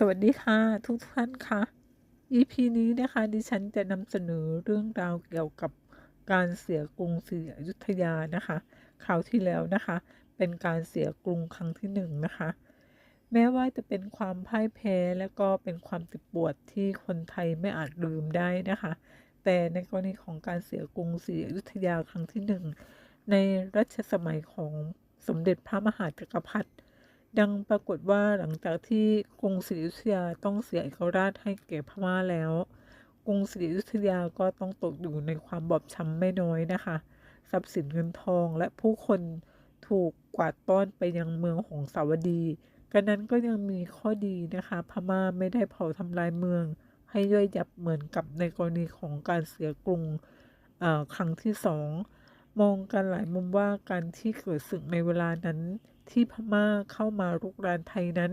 สวัสดีค่ะ ทุกท่านค่ะ EP นี้นะคะดิฉันจะนำเสนอเรื่องราวเกี่ยวกับการเสียกรุงศรีอยุธยานะคะคราวที่แล้วนะคะ เป็นการเสียกรุงครั้งที่หนึ่งนะคะ แม้ว่าจะเป็นความพ่ายแพ้และก็เป็นความเจ็บปวดที่คนไทยไม่อาจลืมได้นะคะ แต่ในกรณีของการเสียกรุงศรีอยุธยาครั้งที่หนึ่งในรัชสมัยของสมเด็จพระมหาจักรพรรดิ ดังปรากฏว่าหลังจากที่กรุงศรีอยุธยาต้องเสียเอกราชให้แก่พม่าแล้ว กรุงศรีอยุธยาก็ต้องตกอยู่ในความบอบช้ำไม่น้อยนะคะ ทรัพย์สินเงินทองและผู้คนถูกกวาดต้อนไปยังเมืองของสาวดีกันนั้นก็ยังมีข้อดีนะคะ พม่าไม่ได้เผาทำลายเมือง ให้ย่อยยับเหมือนกับในกรณีของการเสียกรุงครั้งที่สอง มองกันหลายมุมว่าการที่เกิดศึกในเวลานั้นที่พม่าเข้ามารุกรานไทยนั้น